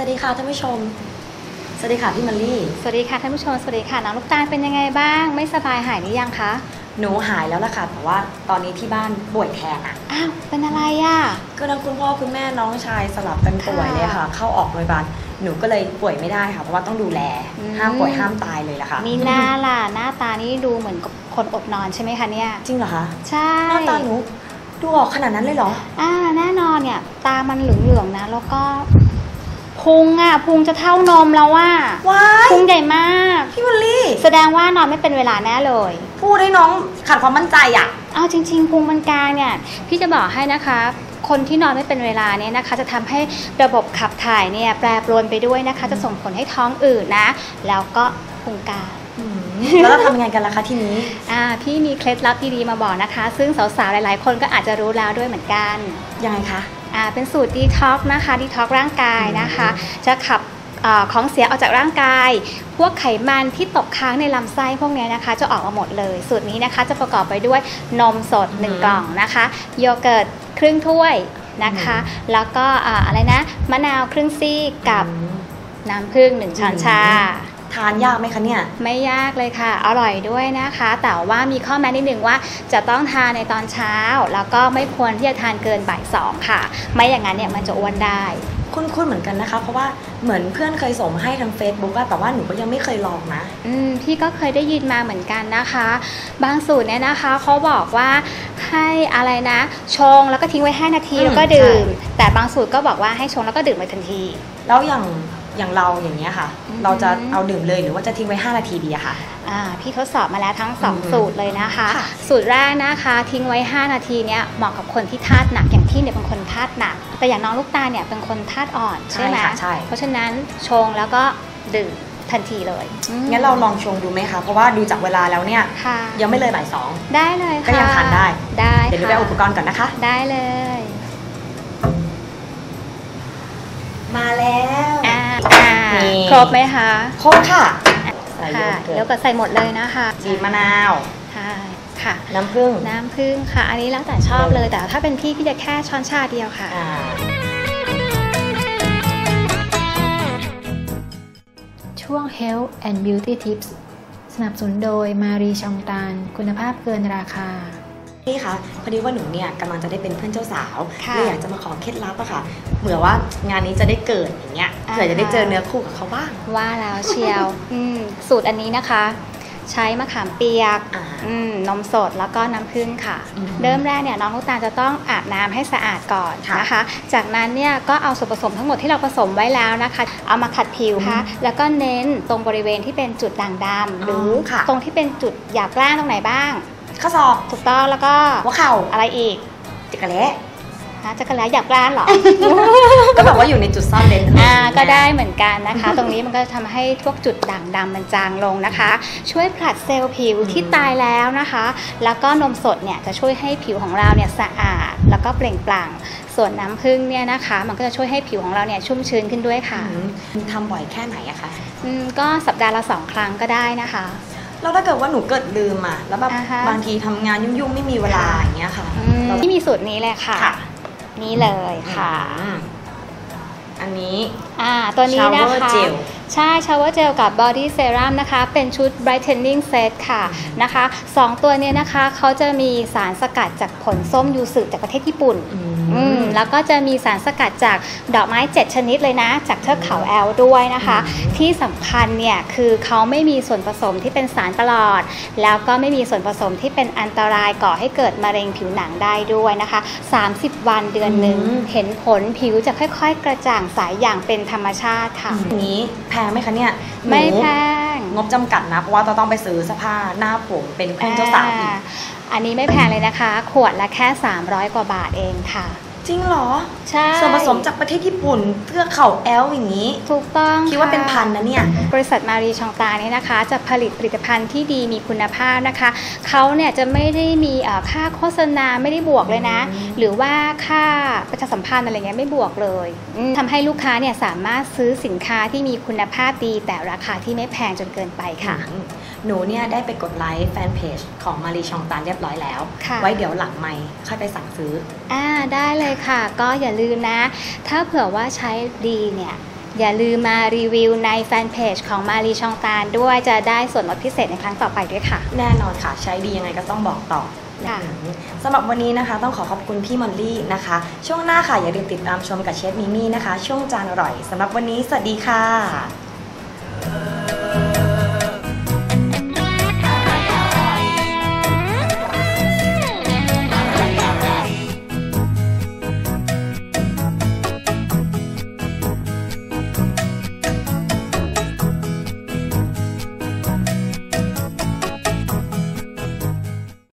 ท่านผู้ชม สวัสดีค่ะพี่มัลลี่ สวัสดีค่ะท่านผู้ชม สวัสดีค่ะน้องลูกตาลเป็นยังไงบ้าง ไม่สบายหายหรือยังคะ หนูหายแล้วล่ะค่ะ แต่ว่าตอนนี้ที่บ้านป่วยแทนอะ อ้าว เป็นอะไรอะ ก็ทั้งคุณพ่อคุณแม่น้องชายสลับกันป่วยเลยค่ะ เข้าออกโรงพยาบาล หนูก็เลยป่วยไม่ได้ค่ะ เพราะว่าต้องดูแล อืม ห้ามป่วยห้ามตายเลยล่ะค่ะ มีหน้าล่ะ หน้าตานี่ดูเหมือนกับคนอดนอนใช่ไหมคะเนี่ย จริงเหรอคะ ใช่หน้าตาหนูดูออกขนาดนั้นเลยเหรอ อ่าแน่นอนเนี่ย ตามันเหลืองๆนะ แล้วก็ พุงอะพุงจะเท่านมแล้วว่าว้ายพุงใหญ่มากพี่มัลลี่ แสดงว่านอนไม่เป็นเวลาแน่เลย พูดให้น้องขาดความมั่นใจอะเอาจริง ๆพุงมันกลางเนี่ยพี่จะบอกให้นะคะคนที่นอนไม่เป็นเวลาเนี่ยนะคะ จะทำให้ระบบขับถ่ายเนี่ยแปรปรวนไปด้วยนะคะ จะส่งผลให้ท้องอืดนะ แล้วก็พุงกลางอืมแล้วเราทำยังไงกันล่ะคะทีนี้อ่าพี่มีเคล็ดลับดีๆมาบอกนะคะ ซึ่งสาวๆหลายๆ คนก็อาจจะรู้แล้วด้วยเหมือนกันยังไงคะ อ่าเป็นสูตรดีท็อกนะคะดีท็อกร่างกายนะคะ จะขับอาของเสียออกจากร่างกาย พวกไขมันที่ตกค้างในลำไส้พวกเนี้ยนะคะ จะออกมาหมดเลย สูตรนี้นะคะจะประกอบไปด้วยนมสดอืม1กล่องนะคะ โยเกิร์ตครึ่งถ้วยนะคะ แล้วก็อ่าอะไรนะ มะนาวครึ่งซี่กับอืมน้ำผึ้งหนึ่งช้อนชา ทานยากไหมคะเนี่ย ไม่ยากเลยค่ะ อร่อยด้วยนะคะ แต่ว่ามีข้อแม้นิดนึงว่า จะต้องทานในตอนเช้า แล้วก็ไม่ควรที่จะทานเกินบ่ายสองค่ะ ไม่อย่างนั้นเนี่ยมันจะอ้วนได้ คุ้นๆเหมือนกันนะคะ เพราะว่าเหมือนเพื่อนเคยส่งมาให้ทาง Facebook อะแต่ว่าหนูก็ยังไม่เคยลองนะ อืมพี่ก็เคยได้ยินมาเหมือนกันนะคะ บางสูตรเนี่ยนะคะเขาบอกว่าให้อะไรนะ ชงแล้วก็ทิ้งไว้ 5 นาทีอืมแล้วก็ดื่ม แต่บางสูตรก็บอกว่าให้ชงแล้วก็ดื่มไปทันที แล้วอย่าง อย่างเราอย่างเงี้ยค่ะ อืม เราจะเอาดื่มเลยหรือว่าจะทิ้งไว้ 5 นาทีดีอะค่ะ อ่าพี่ทดสอบมาแล้วทั้ง อืม2 สูตรเลยนะคะ ค่ะ สูตรแรกนะคะทิ้งไว้ 5 นาทีเนี่ยเหมาะกับคนที่ธาตุหนักอย่างพี่เนี่ยเป็นคนธาตุหนัก แต่อย่างน้องลูกตาเนี่ยเป็นคนธาตุอ่อนใช่ไหมค่ะใช่ เพราะฉะนั้นชงแล้วก็ดื่มทันทีเลยอืมงั้นเราลองชงดูไหมคะ เพราะว่าดูจากเวลาแล้วเนี่ย ค่ะยังไม่เลยบ่ายสอง ได้เลยค่ะก็ยังทานได้ ได้เดี๋ยวหนูไปค่ะเอาอุปกรณ์ก่อนนะคะ ได้เลย มาแล้วอ่าอ่า นี่ครบไหมคะครบค่ะใส่โยค่ะเกิแล้วร์ตก็ใส่หมดเลยนะคะบีบมะนาว ค่ะค่ะ น้ำผึ้งน้ำผึ้งค่ะ อันนี้แล้วแต่ชอบเลย แต่ถ้าเป็นพี่พี่จะแค่ช้อนชาเดียวค่ะ อ่าช่วง Health and Beauty Tips สนับสนุนโดยมารีชองตานคุณภาพเกินราคา พี่คะพอดีว่าหนูเนี่ยกำลังจะได้เป็นเพื่อนเจ้าสาวค่ะเลยอยากจะมาขอเคล็ดลับอะค่ะเผื่อว่างานนี้จะได้เกิดอย่างเงี้ยอ่าเผื่อจะได้เจอเนื้อคู่กับเขาบ้าง ว่าแล้วเชียวอืมสูตรอันนี้นะคะ ใช้มะขามเปียกอ่าอืมนมสดแล้วก็น้ำผึ้งค่ะอืมเริ่มแรกเนี่ยน้องลูกตาลจะต้องอาบน้ำให้สะอาดก่อนค่ะนะคะ จากนั้นเนี่ยก็เอาส่วนผสมทั้งหมดที่เราผสมไว้แล้วนะคะ เอามาขัดผิวค่ะแล้วก็เน้นตรงบริเวณที่เป็นจุดด่างดำหรือค่ะตรงที่เป็นจุดหยาบกร้านตรงไหนบ้าง ข้อศอกถูกต้องแล้วก็หัวเข่าอะไรอีกจักระเละฮะจักรแล้หยาบกร้านเหรอ ก็แบบว่าอยู่ในจุดซ่อนเลนอ่าก็ได้เหมือนกันนะคะ ตรงนี้มันก็ทำให้พวกจุดด่างดำมันจางลงนะคะ ช่วยผลัดเซลล์ผิวที่ตายแล้วนะคะ แล้วก็นมสดเนี่ยจะช่วยให้ผิวของเราเนี่ยสะอาด แล้วก็เปล่งปลั่ง ส่วนน้ำผึ้งเนี่ยนะคะ มันก็จะช่วยให้ผิวของเราเนี่ยชุ่มชื้นขึ้นด้วยค่ะอืมทำบ่อยแค่ไหนอะคะอืมก็สัปดาห์ละสองครั้งก็ได้นะคะ แล้วถ้าเกิดว่าหนูเกิดลืมอะแล้วแบบอ่าฮะ บางทีทำงานยุ่งๆ ไม่มีเวลาค่ะอย่างเงี้ยค่ะอืมเราที่มีสูตรนี้เลยค่ะ ค่ะ นี่เลยค่ะ อืมอันนี้ อ่า ตัวนี้นะ Shower คะ Gel ใช่ shower gel กับ body serum นะคะ เป็นชุด brightening set ค่ะนะคะสองตัวเนี้ยนะคะเขาจะมีสารสกัดจากผลส้มยูสุจากประเทศญี่ปุ่น อื อืมมแล้วก็จะมีสารสกัดจากดอกไม้ 7 ชนิดเลยนะ จากเทือกเขาแอลด้วยนะคะอืมที่สำคัญเนี่ยคือเขาไม่มีส่วนผสมที่เป็นสารประหลอด แล้วก็ไม่มีส่วนผสมที่เป็นอันตรายก่อให้เกิดมะเร็งผิวหนังได้ด้วยนะคะ 30 วันเดือนหนึ่งอืมเห็นผลผิวจะค่อย ๆ กระจ่างใสอย่างเป็นธรรมชาติค่ะอย่างนี้แพงไหมคะเนี่ยไม่หนูแพงงบจำกัดนะเพราะว่าเราต้องไปซื้อเสื้อผ้าหน้าผมเป็นเพื่อนเจ้าสาวอีก อ่อันนี้ไม่แพงเลยนะคะ ขวดละแค่ 300 กว่าบาทเองค่ะ จริงเหรอ ใช่ส่วนผสมจากประเทศญี่ปุ่นเทือกเขาแอลอย่างนี้ ถูกต้องคิดว่าเป็นค่ะพันนะเนี่ย บริษัทมารีชองตาเนี่ยนะคะ จะผลิตผลิตภัณฑ์ที่ดีมีคุณภาพนะคะ เขาเนี่ยจะไม่ได้มีเอ่อค่าโฆษณาไม่ได้บวกเลยนะอืมหรือว่าค่าประชาสัมพันธ์อะไรเงี้ยไม่บวกเลยอืมทำให้ลูกค้าเนี่ยสามารถซื้อสินค้าที่มีคุณภาพดี แต่ราคาที่ไม่แพงจนเกินไปค่ะอืม หนูเนี่ยได้ไปกดไลค์แฟนเพจของมารีชองตานเรียบร้อยแล้วค่ะไว้เดี๋ยวหลังไม่ค่อยไปสั่งซื้อ อ่าได้เลยค่ะ ก็อย่าลืมนะ ถ้าเผื่อว่าใช้ดีเนี่ย อย่าลืมมารีวิวในแฟนเพจของมารีชองตาลด้วยจะได้ส่วนลดพิเศษในครั้งต่อไปด้วยค่ะ แน่นอนค่ะ ใช้ดียังไงก็ต้องบอกต่อค่ะอืมสำหรับวันนี้นะคะ ต้องขอขอบคุณพี่มอลลี่นะคะ ช่วงหน้าค่ะอย่าลืมติดตามชมกับเชฟมิมี่นะคะ ช่วงจานอร่อยสำหรับวันนี้สวัสดีค่ะ